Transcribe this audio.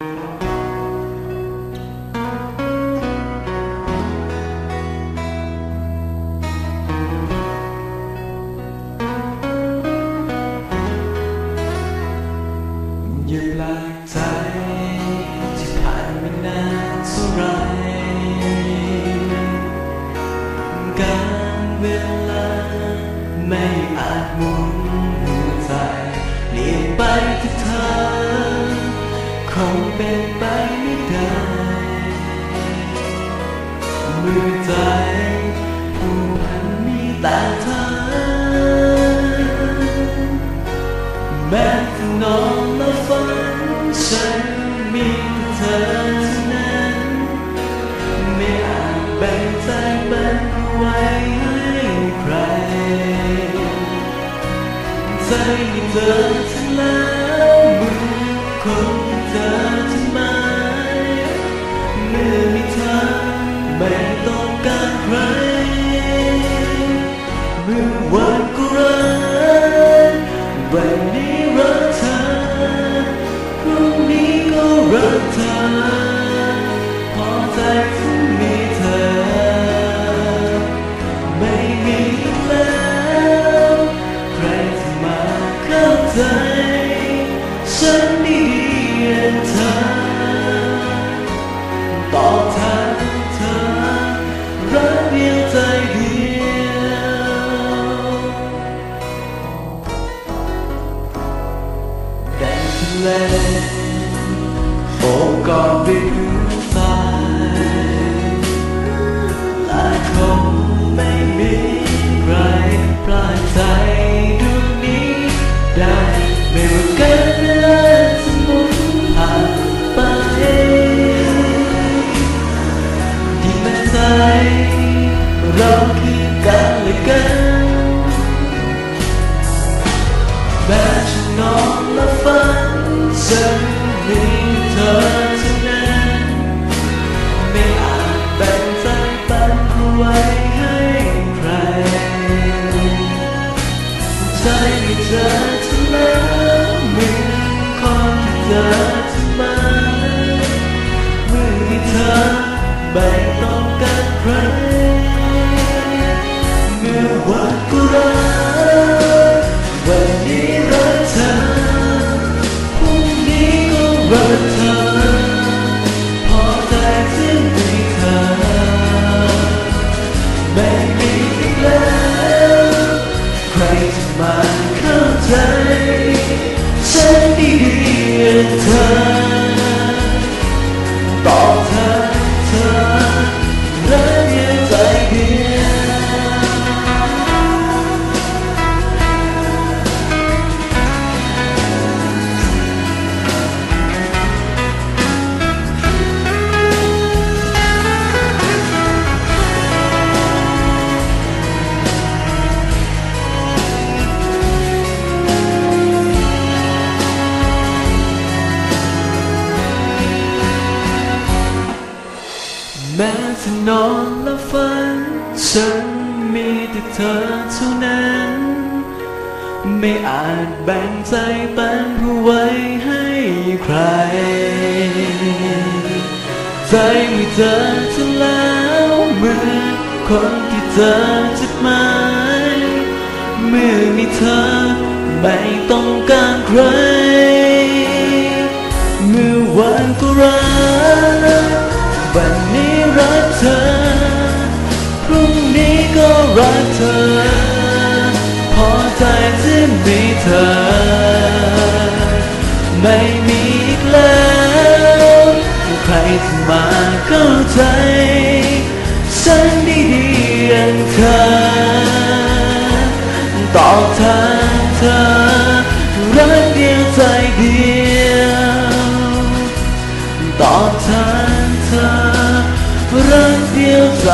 อย่าแปลกใจที่ผ่านมานานเท่าไรการเวลาไม่อาจหมุน ใจมีเธ แดนท ใจมีเธอจะมานั้นเหมือนคนที่เธอจะมาเมื่อมีเธอไม่ต้องการใครเมื่อวันกูรักวันนี้รักเธอพรุ่งนี้ก็รักเธอ อ แม้จะนอนและฝัน ฉันมีแต่เธอเท่านั้น ไม่อาจแบ่งใจปันผู้ไว้ให้ใคร ใจมีเธอจะแล้วเหมือนคนที่เธอจุดหมายเมื่อมีเธอไม่ต้องการใคร เมื่อวันก็รัก ก็รักเธอ พอใจที่มีเธอ ไม่มีอีกแล้ว ใครจะมาเข้าใจ ฉันดีๆอย่างเธอ ต่อทางเธอ รักเดียวใจเดียวต่อทางเธอ รักเดียวใจ